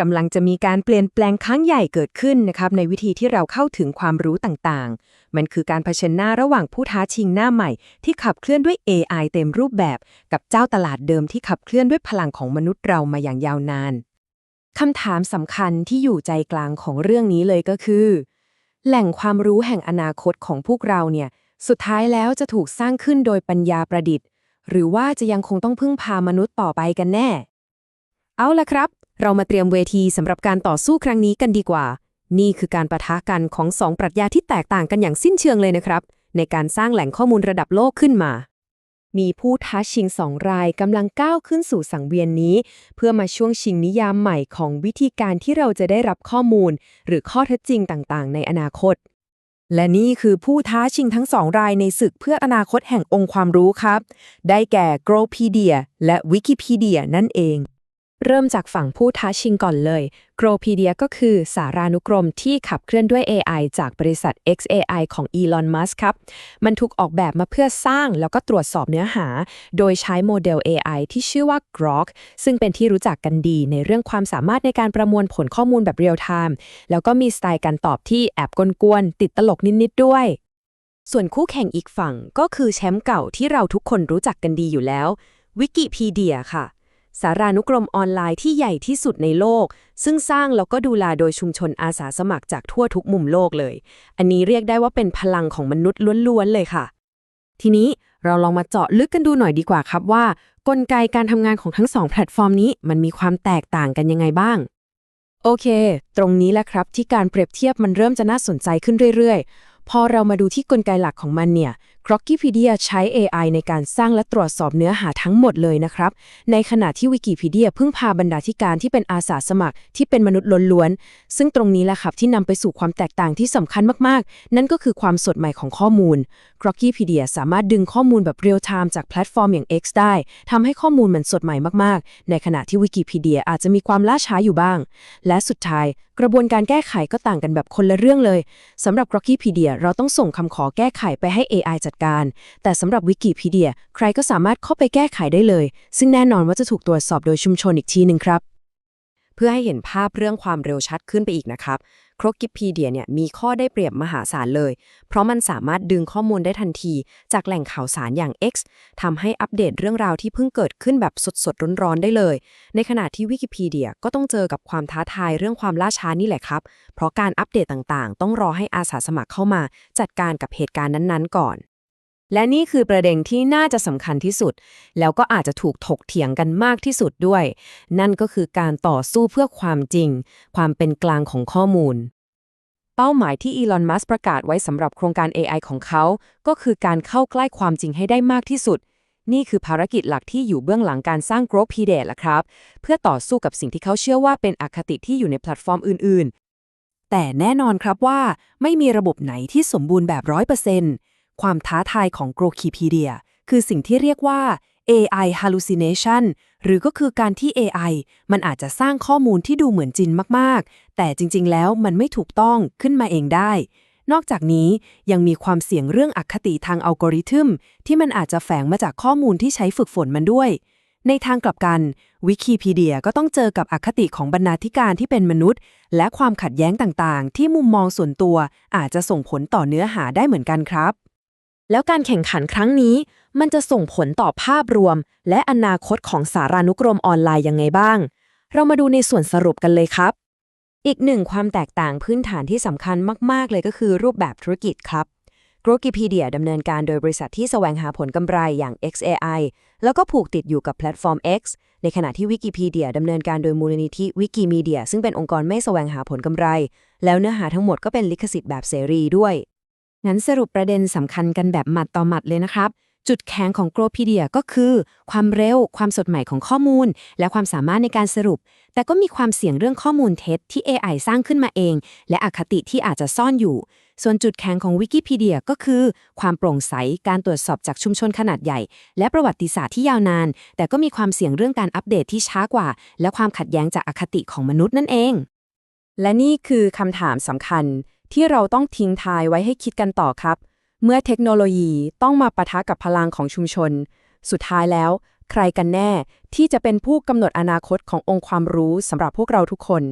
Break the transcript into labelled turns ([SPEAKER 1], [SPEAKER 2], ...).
[SPEAKER 1] กำลังจะมีการเปลี่ยนแปลงครั้งใหญ่เกิดขึ้นนะครับในวิธีที่เราเข้าถึงความรู้ต่างๆ มันคือการเผชิญหน้าระหว่างผู้ท้าชิงหน้าใหม่ ที่ขับเคลื่อนด้วย AI เต็มรูปแบบ กับเจ้าตลาดเดิมที่ขับเคลื่อนด้วยพลังของมนุษย์เรามาอย่างยาวนานคำถามสำคัญที่อยู่ใจกลางของเรื่องนี้เลยก็คือ แหล่งความรู้แห่งอนาคตของพวกเราเนี่ยสุดท้ายแล้วจะถูกสร้างขึ้นโดยปัญญาประดิษฐ์ หรือว่าจะยังคงต้องพึ่งพามนุษย์ต่อไปกันแน่ เอาละครับ เรามาเตรียมเวทีสำหรับการต่อสู้ครั้งนี้กันดีกว่า นี่คือการประทะกันของสองปรัชญาที่แตกต่างกันอย่างสิ้นเชิงเลยนะครับ ในการสร้างแหล่งข้อมูลระดับโลกขึ้นมา มีผู้ท้าชิงสองรายกำลังก้าวขึ้นสู่สังเวียนนี้ เพื่อมาช่วงชิงนิยามใหม่ของวิธีการที่เราจะได้รับข้อมูล หรือข้อเท็จจริงต่างๆ ในอนาคต และนี่คือผู้ท้าชิงทั้งสองรายในศึกเพื่ออนาคตแห่งองค์ความรู้ครับ ได้แก่ Growpedia และ Wikipedia นั่นเอง เริ่มจากฝั่งผู้ท้าชิงก่อนเลย Growpedia ก็คือสารานุกรมที่ขับเคลื่อนด้วย AI จากบริษัท XAI ของ Elon Musk ครับ มันถูกออกแบบมาเพื่อสร้างแล้วก็ตรวจสอบเนื้อหา โดยใช้โมเดล AI ที่ชื่อว่า Grok ซึ่งเป็นที่รู้จักกันดีในเรื่องความสามารถในการประมวลผลข้อมูลแบบเรียลไทม์ แล้วก็มีสไตล์การตอบที่แอบกวนๆ ติดตลกนิดๆ ด้วย ส่วนคู่แข่งอีกฝั่งก็คือแชมป์เก่าที่เราทุกคนรู้จักกันดีอยู่แล้ว Wikipedia ค่ะ สารานุกรมออนไลน์ที่ใหญ่ที่สุดในโลก ซึ่งสร้างแล้วก็ดูแลโดยชุมชนอาสาสมัครจากทั่วทุกมุมโลกเลย อันนี้เรียกได้ว่าเป็นพลังของมนุษย์ล้วนๆเลยค่ะ ทีนี้เราลองมาเจาะลึกกันดูหน่อยดีกว่าครับว่า กลไกการทำงานของทั้งสองแพลตฟอร์มนี้มันมีความแตกต่างกันยังไงบ้าง โอเค ตรงนี้แหละครับที่การเปรียบเทียบมันเริ่มจะน่าสนใจขึ้นเรื่อยๆ พอเรามาดูที่กลไกหลักของมันเนี่ย Grokpedia ใช้ AI ในการสร้างและตรวจสอบเนื้อหาทั้งหมดเลยนะครับ ในขณะที่ Wikipedia พึ่งพาบรรดาธิการที่เป็นอาสาสมัครที่เป็นมนุษย์ล้วนๆ ซึ่งตรงนี้แหละครับที่นำไปสู่ความแตกต่างที่สำคัญมากๆ นั่นก็คือความสดใหม่ของข้อมูล Grokpedia สามารถดึงข้อมูลแบบเรียลไทม์จากแพลตฟอร์มอย่าง X ได้ทำให้ข้อมูลมันสดใหม่มากๆ ในขณะที่ Wikipedia อาจจะมีความล่าช้าอยู่บ้าง และสุดท้ายกระบวนการแก้ไขก็ต่างกันแบบคนละเรื่องเลยสำหรับ Grokpedia เราต้องส่งคำขอแก้ไขไปให้ AI จัดการ แต่สำหรับ Wikipedia ใครก็สามารถเข้าไปแก้ไขได้เลย ซึ่งแน่นอนว่าจะถูกตรวจสอบโดยชุมชนอีกทีหนึ่งครับ เพื่อให้เห็นภาพเรื่องความเร็วชัดขึ้นไปอีกนะครับ c r o k i p e d i a เนี่ยมีข้อได้เปรียบมหาศาลเลย เพราะมันสามารถดึงข้อมูลได้ทันที จากแหล่งข่าวสารอย่าง X ทำให้อัปเดตเรื่องราวที่เพิ่งเกิดขึ้นแบบสดๆ ร้อนๆ ได้เลย ในขณะที่ Wikipedia ก็ต้องเจอกับความท้าทายเรื่องความล่าช้านี่แหละครับ เพราะการอัปเดตต่างๆ ต้องรอให้อาสาสมัครเข้ามา จัดการกับเหตุการณ์นั้นๆ ก่อน และนี่คือประเด็นที่น่าจะสำคัญที่สุด แล้วก็อาจจะถูกถกเถียงกันมากที่สุดด้วย นั่นก็คือการต่อสู้เพื่อความจริง ความเป็นกลางของข้อมูล เป้าหมายที่อีลอน มัสประกาศไว้สำหรับโครงการ AI ของเขา ก็คือการเข้าใกล้ความจริงให้ได้มากที่สุด นี่คือภารกิจหลักที่อยู่เบื้องหลังการสร้าง g r o w p e d a ละครับ เพื่อต่อสู้กับสิ่งที่เขาเชื่อว่าเป็นอคติที่อยู่ในแพลตฟอร์มอื่น ๆ แต่แน่นอนครับว่าไม่มีระบบไหนที่สมบูรณ์แบบ100% ความท้าทายของ g r o w p e d i a คือสิ่งที่เรียกว่า AI hallucination หรือก็คือการที่ AI มันอาจจะสร้างข้อมูลที่ดูเหมือนจริงมาก ๆ แต่จริง ๆ แล้วมันไม่ถูกต้องขึ้นมาเองได้ นอกจากนี้ยังมีความเสี่ยงเรื่องอคติทางอัลกอริทึม ที่มันอาจจะแฝงมาจากข้อมูลที่ใช้ฝึกฝนมันด้วย ในทางกลับกันวิกิพีเดียก็ต้องเจอกับอคติของบรรณาธิการที่เป็นมนุษย์ และความขัดแย้งต่าง ๆ ที่มุมมองส่วนตัวอาจจะส่งผลต่อเนื้อหาได้เหมือนกันครับ แล้วการแข่งขันครั้งนี้ มันจะส่งผลต่อภาพรวม และอนาคตของสารานุกรมออนไลน์ยังไงบ้าง เรามาดูในส่วนสรุปกันเลยครับ อีกหนึ่งความแตกต่างพื้นฐานที่สำคัญมาก ๆ เลยก็คือรูปแบบธุรกิจครับ g r o k i p e d i a ดำเนินการโดยบริษัทที่แสวงหาผลกำไรอย่าง XAI แล้วก็ผูกติดอยู่กับแพลตฟอร์ม X ในขณะที่ Wikipedia ดำเนินการโดยมูลนิธิ Wikimedia ซึ่งเป็นองค์กรไม่แสวงหาผลกำไร แล้วเนื้อหาทั้งหมดก็เป็นลิขสิทธิ์แบบเสรีด้วย งั้นสรุปประเด็นสำคัญกันแบบหมัดต่อหมัดเลยนะครับ จุดแข็งของ Growpedia ก็คือ ความเร็ว ความสดใหม่ของข้อมูล และความสามารถในการสรุป แต่ก็มีความเสี่ยงเรื่องข้อมูลเท็จที่ AI สร้างขึ้นมาเอง และอคติที่อาจจะซ่อนอยู่ ส่วนจุดแข็งของ Wikipedia ก็คือ ความโปร่งใส การตรวจสอบจากชุมชนขนาดใหญ่ และประวัติศาสตร์ที่ยาวนาน แต่ก็มีความเสี่ยงเรื่องการอัปเดตที่ช้ากว่า และความขัดแย้งจากอคติของมนุษย์นั่นเอง และนี่คือคำถามสำคัญ ที่เราต้องทิ้งทายไว้ให้คิดกันต่อครับ เมื่อเทคโนโลยีต้องมาปะทะกับพลังของชุมชน สุดท้ายแล้ว ใครกันแน่ที่จะเป็นผู้กำหนดอนาคตขององค์ความรู้สำหรับพวกเราทุกคน